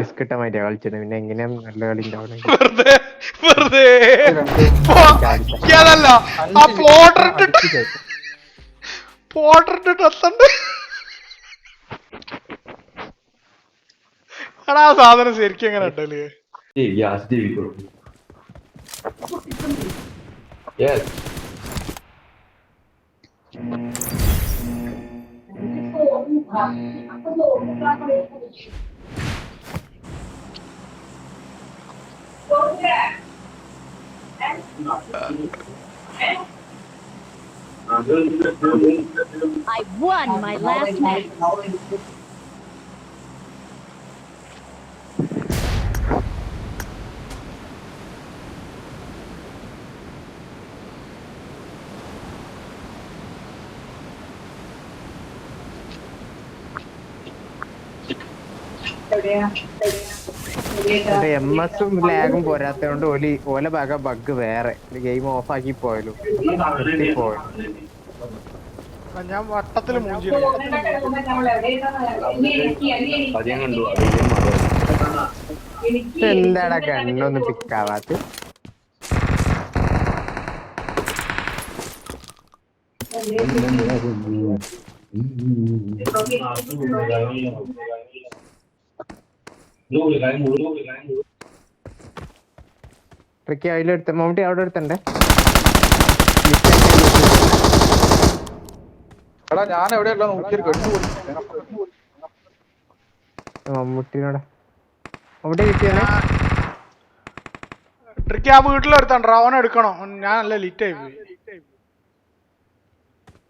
Risk ഇട്ട മാതിരിയാ കളിച്ചത്. പിന്നെ എങ്ങനെയാ നല്ല കളി വെറുതെ വെറുതെ. അതല്ല ആ പോർട്ടർ ഇട്ടിട്ട് പോർട്ടർ ഇട്ടിട്ട് എത്തണ്ട് എടാ ആ സാധനം ശരിക്കും എങ്ങനെ ഉണ്ടല്ലേ? bro. I won my last match. Go down. Go down. M എസും ലാഗും പോരാത്തോണ്ട് ഓലി ഓല ഭാഗ ബഗ് വേറെ ഗെയിം ഓഫ് ആക്കി പോയാലും ഞാൻ വട്ടത്തിൽ. എന്താടാ കണ്ണൊന്നും പിക്കാവാത്ത ട്രിക്കി അതിലെടുത്ത് മമ്മൂട്ടി അവിടെ എടുത്തണ്ടേ? എടാ ഞാൻ എവിടെയല്ല മമ്മൂട്ടിനോടെ. മമ്മൂട്ടി കിട്ടിയാ ട്രിക്ക് ആ വീട്ടിലെടുത്തണ്ട അവൻ എടുക്കണോ? ഞാൻ നല്ല ലിറ്റ് ആയി പോയി മമ്മൂട്ടിക്ക് എടുത്തന്നെ കിട്ടിയടേ ഞാൻ എവിടെയുള്ള നോക്കി ഞാൻ കണ്ടത്തിൽ കണ്ടു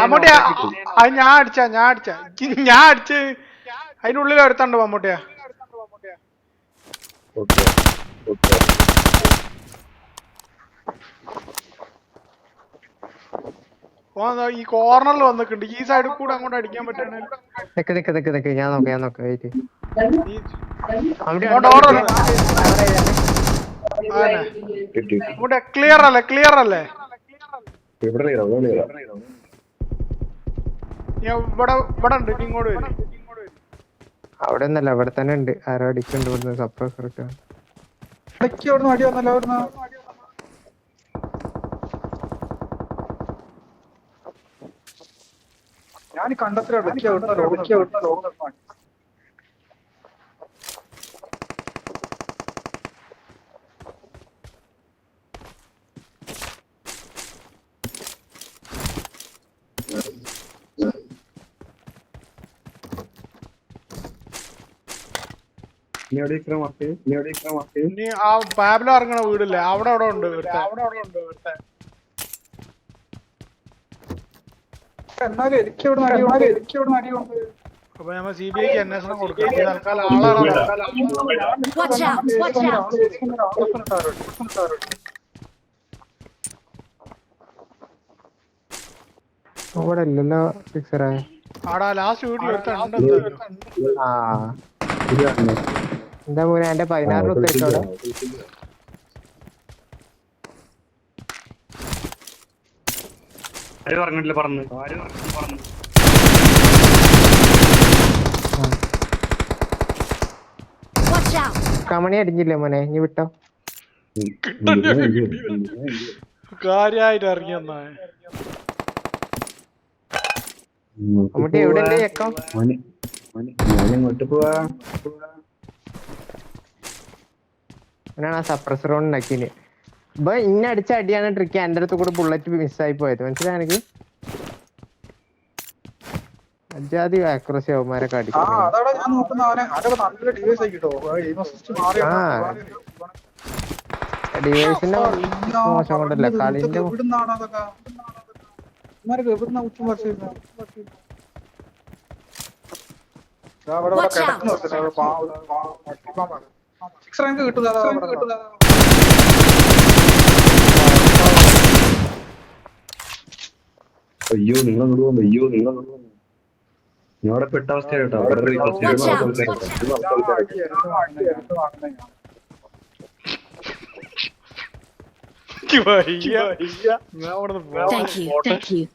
മമ്മൂട്ടിയാ നോക്കി. അത് ഞാൻ അടിച്ച ഞാൻ അടിച്ച. ഞാൻ അടിച്ച്. അതിനുള്ളിൽ എടുത്തണ്ട് മമ്മൂട്ടിയാ. ഈ കോർണറിൽ വന്നിട്ടുണ്ട്. ഈ സൈഡിൽ കൂടെ അങ്ങോട്ട് അടിക്കാൻ പറ്റണ നിക്ക് നിക്ക് നിക്ക് നിക്ക്. ഞാൻ നോക്കാം ഞാൻ നോക്കാം. വെയിറ്റ് മമ്മൂട്ടിയ ക്ലിയർ അല്ലേ? ക്ലിയർ അല്ലേ? ഇവിടെ ഇവിടെ ഞാൻ ഇവിടെ ഇവിടെ ഉണ്ട് ഇങ്ങോട്ട് വരും. അവിടെ ഒന്നല്ല അവിടെ തന്നെ ഉണ്ട്. ആരോ അടിക്കുന്നുണ്ട് ഇവിടുന്ന് സപ്രസർ ഒക്കെ ഇടയ്ക്ക് അവിടുന്ന് അടി വന്നല്ലോ അവിടുന്ന്. ഞാൻ കണ്ടത്തിൽ ഇടയ്ക്ക് അവിടുന്ന് നീ എവിടെ ഇരിക്കണ മാർക്ക്? നീ എവിടെ ഇരിക്കണ മാർക്ക്? ആ പാബിലോ ഇറങ്ങണ വീടില്ലേ? അവിടെ അവിടെ ഉണ്ട് അവിടെ അവിടെ ഉണ്ട്. എന്നാലും എനിക്ക് എനിക്ക് കൊണ്ട് അപ്പൊ നമ്മ സി ബി ഐക്ക് അന്വേഷണം കൊടുക്കാം. തൽക്കാലം ആളാണ്. ഇല്ലല്ലോ സിക്സറേ ആടാ ലാസ്റ്റ് വീട്ടിൽ. ആ എന്താ മോനെ എന്റെ പതിനാറ് ഉത്തരത്തോടെ ആരും പറഞ്ഞിട്ടില്ല പറഞ്ഞു ആരും പറഞ്ഞു കമണി അടിഞ്ഞില്ലേ മോനെ? ഇനി വിട്ടോ? കാര്യായിട്ട് ഇറങ്ങി എവിടെ ഉണ്ട് മോനെ എങ്ങോട്ട് പോവാ. അവനാണ് ആ സപ്രസർ കൊണ്ട് ഉണ്ടാക്കിന് ഇപ്പൊ ഇന്ന അടിച്ച അടിയാണ് ട്രിക്ക് എന്റെ അടുത്ത് കൂടെ ബുള്ളറ്റ് മിസ്സായി പോയത്. മനസ്സിലായി എനിക്ക് അജാതി അവന്മാരൊക്കെ. ഡിവൈസിന്റെ മോശം കൊണ്ടല്ല. കളിന്റെ സിക്സ് റാങ്ക് അയ്യോ നിങ്ങൾ അങ്ങോട്ട് അയ്യോ നിങ്ങൾ അവിടെ പെട്ട അവസ്ഥ കേട്ടോ അവിടെ ഒരു first year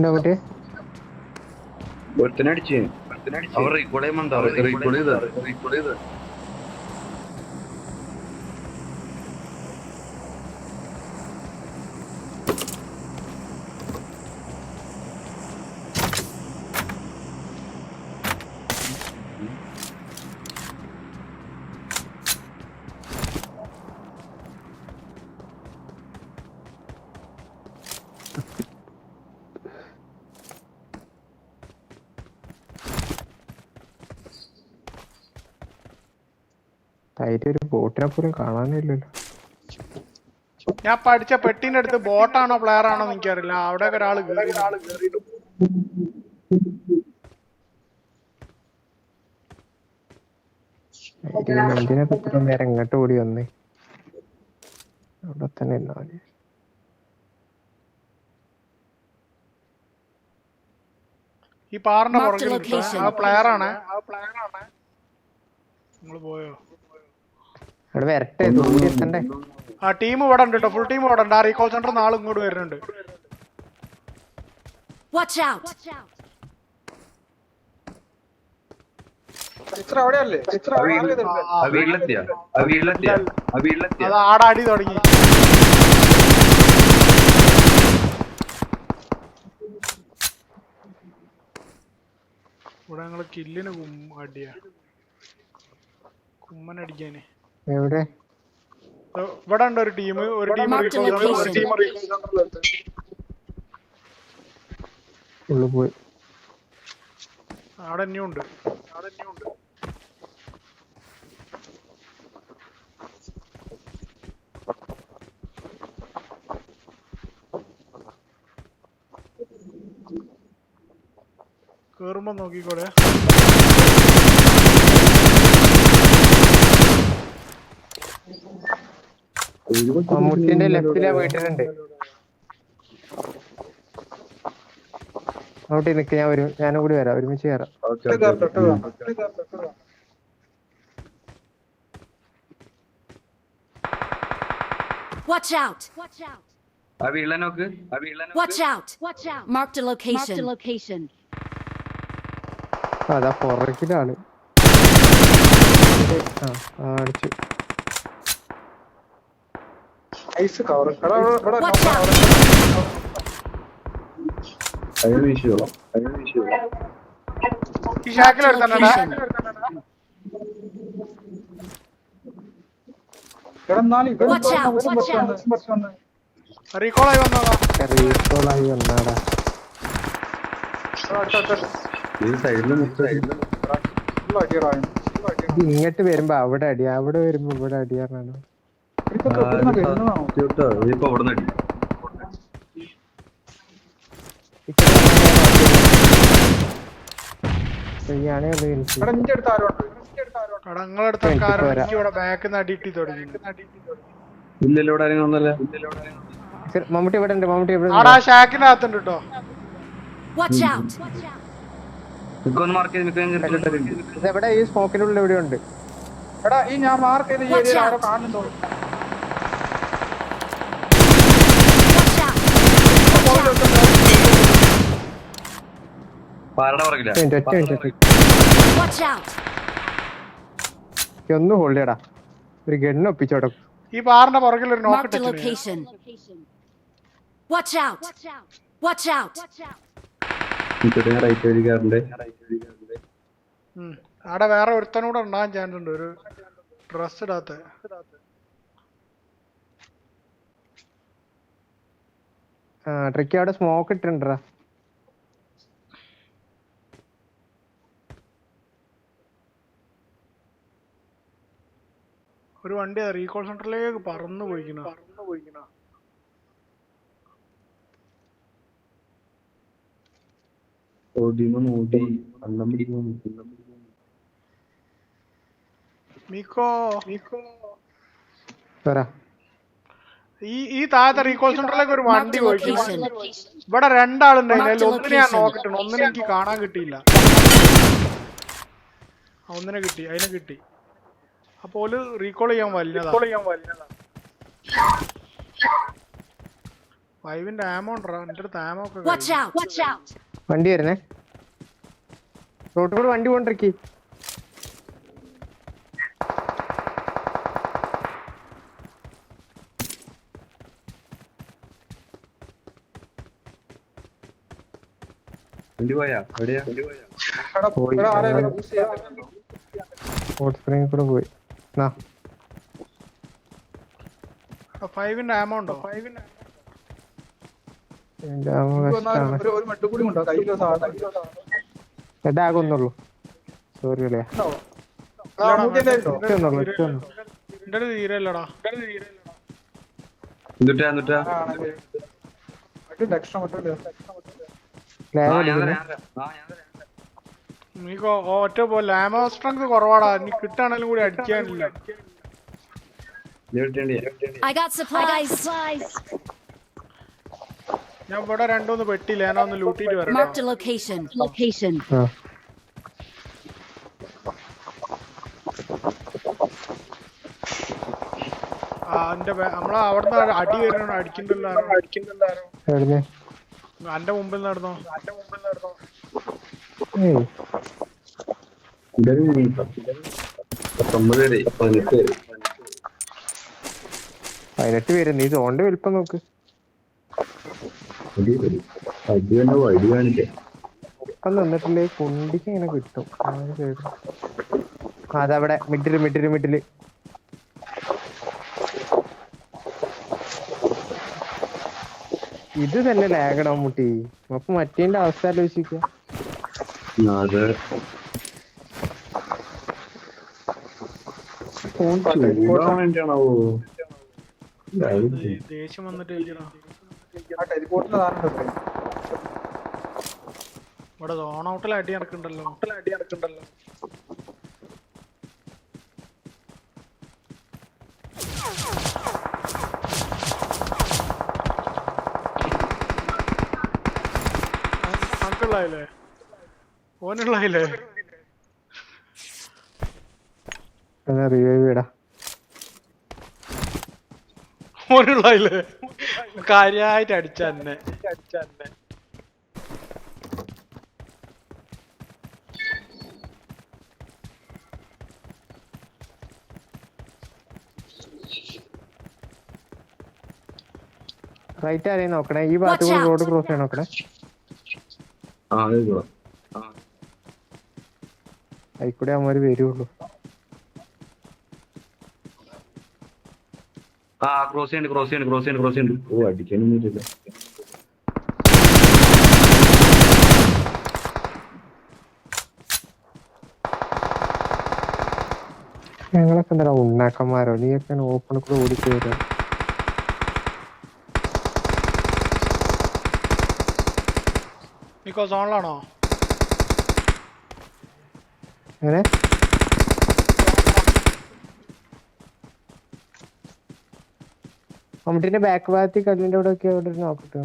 ഉണ്ടോ മറ്റേ ഒരുത്തനടിച്ച് അവർ റീകോൾ ചെയ്യുന്നുണ്ടോ അവർക്ക് റീകോൾ റീകോൾ ഒരു ബോട്ടിനെ പോലും കാണാനില്ലല്ലോ. ഞാൻ പഠിച്ച പെട്ടിന്റെ അടുത്ത് ബോട്ടാണോ പ്ലെയർ ആണോ എന്ന് എനിക്കറിയില്ല. അവിടെ ഒരാൾ എന്തിനാ ഇത്രയും നേരം ഇങ്ങോട്ട് ഓടി വന്നേ. അവിടെ തന്നെ ഇരുന്നാ മതി. ഈ പാറിന്റെ പുറകിൽ ആ പ്ലെയർ ആണ്. ആ പ്ലെയർ ആണ്. നിങ്ങൾ പോയോ? അവിടെ വരട്ടെ ദൂരെ എത്തണ്ടേ? ആ ടീം ഇവിടെ ഉണ്ട് കേട്ടോ ഫുൾ ടീം ഇവിടെ ഉണ്ട്. ആ റീകോൾ സെന്റർ നാളെ ഇങ്ങോട്ട് വരുന്നുണ്ട്. Watch out! ഇത്ര അവിടെയല്ലേ? ഇത്ര ആ വീട്ടിൽ- ആ വീട്ടിലെത്തിയ? ആ വീട്ടിലെത്തിയ? ആ വീട്ടിലെത്തിയ? അത് ആടാടി തുടങ്ങി. ഇവിടെ ഞങ്ങൾ കില്ലിന് കും- അടിയാ. കുമ്മൻ അടിക്കാന് എവിടെ? ഇവിടെ ഉണ്ട് ഒരു ടീം. ഒരു ടീം ഒരു. ടീം ഉള്ളു പോയി. അവിടെ തന്നെയും ഉണ്ട്. അവിടെ തന്നെയും ഉണ്ട് കേറുമ്പോ നോക്കിക്കോളെ മമ്മൂട്ടിന്റെ ലെഫ്റ്റിലാ വീട്ടിലുണ്ട് അങ്ങോട്ട് നിക്ക് ഞാൻ വരും ഞാനും കൂടി വരാം ഒരുമിച്ച് കയറാം ഓക്കെ ഇട്ട് കയറട്ടെ, ഇട്ട് കയറട്ടെ, ഇട്ട് കയറട്ടെ, Watch out! Watch out! ആ വീട്ടിലെ നോക്ക് ആ വീട്ടിലെ Watch out! Watch out! Marked a location. Marked a location. അതാ പുറകിലാണ് ആ, അടിച്ചു ഐസ് കവർ എടാ ഇവിടെ വീശിയോളാം. വീശിയോളാം. ഈ റീകോളായി വന്നാടാ ഇങ്ങോട്ട് വരുമ്പോ അവിടെ അടിയാ അവിടെ വരുമ്പോ ഇവിടെ അടിയാറാണ് ഇതൊക്കെ ഇവിടുന്ന് വരുന്നതാണോ കേട്ടോ ഇപ്പൊ അവിടെ മമ്മൂട്ടി ഇവിടെ ഉണ്ട് മമ്മൂട്ടി ഇവിടെ. ഷാക്കിനകത്തുണ്ട് കേട്ടോ എവിടെ ഈ സ്മോക്കിനുള്ളിൽ എവിടെ ഉണ്ട് എടാ ഈ ഞാൻ മാർക്ക് ചെയ്ത് ഈ ഏരിയയിൽ. ആരോ കാണുന്നുണ്ടോ ഒന്ന് ഹോൾഡ് ചെയ്യടാ. ഒരു ഗണ്ണ് ഒപ്പിച്ചോട്ടെ. ഈ പാറിന്റെ പുറകിൽ ഒരു നോക്ക് റൈറ്റ് വഴി കയറണ്ടേ ഉം. അവിടെ വേറെ ഒരുത്തനൂടെ ഉണ്ടാകാൻ ചാൻസ് ഉണ്ട്. ഒരു ഡ്രസ് ഇടാത്ത. ആ ട്രിക്കി അവിടെ സ്മോക്ക് ഇട്ടിട്ടുണ്ടാ ഒരു വണ്ടി റീകോൾ സെന്ററിലേക്ക് പറന്നു പോയിക്കണ പറന്നു പോയിക്കണ. ഓടി പിടിക്കുമ്പോ അന്നം പിടിക്കുമ്പോ മീക്കോ ഈ ഈ താഴത്തെ റീകോൾ സെന്ററിലേക്ക് ഒരു വണ്ടി location. ഇവിടെ രണ്ടാളുണ്ടായിരുന്നു ഒന്നിനെ ഞാൻ. നോക്കിട്ടുണ്ട് ഒന്നിനെ എനിക്ക് കാണാൻ കിട്ടിയില്ല. ഒന്നിനെ കിട്ടി. അതിനെ കിട്ടി. അപ്പൊ ഓൽ റീകോൾ ചെയ്യാൻ വലിയതാ ഫൈവിന്റെ ആമോ ഉണ്ടോ എന്റെ അടുത്ത് ആമോ ഒക്കെ! വണ്ടി വരുന്നേ. റോട്ടിൽ കൂടെ വണ്ടി കൊണ്ടിരിക്കി വണ്ടി പോയാ? എവിടെയാ. എടാ, സ്പ്രിംഗ് കൂടെ പോയി. ഫൈവിന്റെ ആമോ ഉണ്ടോ? ഫൈവിന്റെ സാധനം. ഇതാകൊന്നുള്ളൂ സോറി എന്റെ അടുത്ത് തീരല്ലടാ നീ ഒറ്റ പോ സ്ട്രെങ്ത് കുറവാടാ. നീ കിട്ടാണെങ്കിലും കൂടി അടിക്കാനില്ല. ഞാൻ ഇവിടെ രണ്ടൂന്ന് പെട്ടില്ല ഞാൻ ഒന്ന് ലൂട്ടിട്ട് വരാം Marked a location. Location. ആ. ആ എന്റെ നമ്മളെ അവിടുന്ന് അടി വരുന്ന അടിക്കണ്ടല്ലോ അടിക്കണ്ടല്ലോ എന്റെ മുമ്പിൽ നടന്നോ? അന്റെ മുമ്പിൽ നടന്നോ പതിനെട്ട് പേര് നീ സോണിന്റെ വലിപ്പം നോക്ക്. ഇപ്പം നിന്നിട്ടില്ലേ? കുണ്ടിക്ക് ഇങ്ങനെ കിട്ടും. അതവിടെ മിഡിൽ മിഡിൽ മിഡിൽ ഇത് തന്നെ ലാഗടാ മുട്ടി. അപ്പൊ മറ്റേന്റെ അവസ്ഥ ആലോചിക്ക അത്. ഫോൺ ചൂടാൻ വേണ്ടിയാണാവോ? ദേ- ദേഷ്യം വന്നിട്ട് ഇരിക്കണോ? ആ ടെലിപോർട്ടിന്റെ സാധനം ഉണ്ട്. ഇവിടെ. സോൺ ഔട്ടിൽ അടി നടക്കണ്ടല്ലോ. അടി നടക്കണ്ടല്ലോ. അനക്കുള്ളായില്ലേ ഓനുള്ളായില്ലേ റിവൈവ് ചെയ്യടാ. ഓനുള്ളായില്ലേ കാര്യായിട്ട് അടിച്ച തന്നെ അടിച്ച തന്നെ റൈറ്റ് ആരെയും നോക്കണേ. ഈ ഭാഗത്ത്. റോഡ് ക്രോസ് ചെയ്യാൻ നോക്കണേ. ആ അത് ഇതുവാ. ആ. അതിൽ അവന്മാര് വരുള്ളൂ. ആ ക്രോസ് ചെയ്യണ്ട് ക്രോസ് ചെയ്യണ്ട് ക്രോസ് ചെയ്യണ്ട് ക്രോസ് ചെയ്യണ്ട്. ഓ അടിക്കാനൊന്നും ഇല്ല ഞങ്ങളൊക്കെ എന്താ ഉണ്ണാക്കന്മാരോ? നീയൊക്കെ ഓപ്പണിൽ കൂടെ ഓടിച്ചു വരാ നിക്കോ സോണിലാണോ അങ്ങനെ മമ്മൂട്ടിന്റെ ബാക്ക് ഭാഗത്ത് കല്ലിന്റെ അവിടെ ഒക്കെ അവിടെ ഒരു നോക്കട്ടെ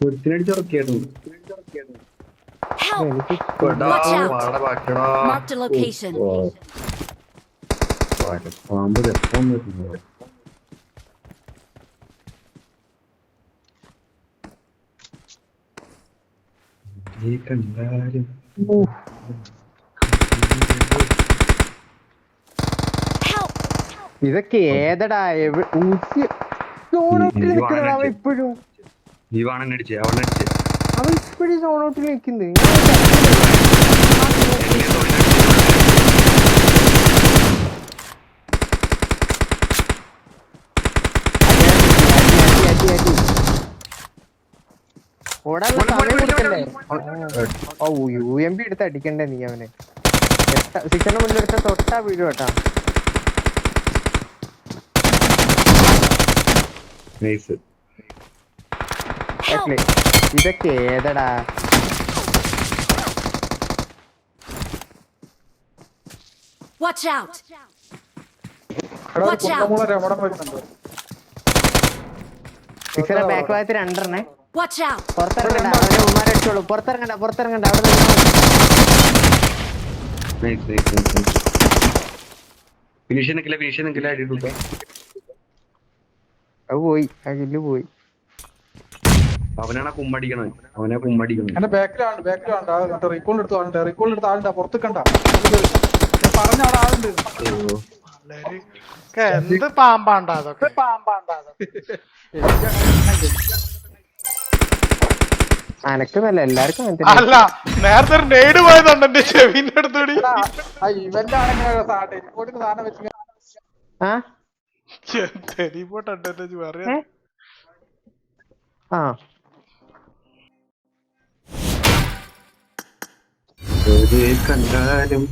ഒരുത്തിനടിച്ച് ഉറക്കിയായിരുന്നു Help! എനിക്ക് പെടാ, Watch out. Vada ബാക്കിയെടാ. Marked a location. ഓ, വാട, പാമ്പ് രസം വരുന്നു ഈ കണ്ടാലും ഇതൊക്കെ ഏതടാ? ഇപ്പോഴും. അവൻ ഇപ്പോഴും സോണൗട്ടിൽ നിൽക്കുന്നത് ഓടാനുള്ള സമയം കൊടുക്കണ്ടേ? ഓ യു എം ബി എടുത്ത് അടിക്കണ്ടേ നീ അവനെ? സിക്സിന്റെ മുന്നിൽ എടുത്ത തൊട്ടാ വീഴും കേട്ടാ. ഇതൊക്കെ ഏതടാ? Watch out! out. ബാക്ക് ഭാഗത്ത് രണ്ടെണ്ണേ. Watch out! പുറത്തിറങ്ങണ്ട. അവനെ ഉമ്മാരെ അടിച്ചോളൂ. പുറത്തിറങ്ങണ്ട പുറത്തിറങ്ങണ്ട. അവിടെ ഫിനിഷ് നിൽക്കില്ല ഫിനിഷ് നിൽക്കില്ല അടി കൊടുക്കാം അത് പോയി ആ കില്ല് പോയി. അവനാണ് കുമ്മടിക്കണത്. അവനെ കുമ്മടിക്കണത്. എന്റെ ബാക്കിലാണ് ബാക്കിലാണ് റീകോൾ എടുത്ത് ആളുണ്ട് റീകോൾ എടുത്ത് ആളുണ്ട് പുറത്ത് കണ്ട പറഞ്ഞ അവിടെ ആളുണ്ട്. ഒക്കെ എന്ത് പാമ്പാണ്ടാ അതൊക്കെ? അനക്കുന്നല്ല എല്ലാവർക്കും അല്ല നേരത്തെ ഒരു നെയ്ഡ് പോയതുണ്ട് എന്റെ ചെവിന്റെ അടുത്തൂടി. ആ ഇവന്റ് സാധനം. വെച്ച് ആ? പറയാ ഒരു കണ്ടാലും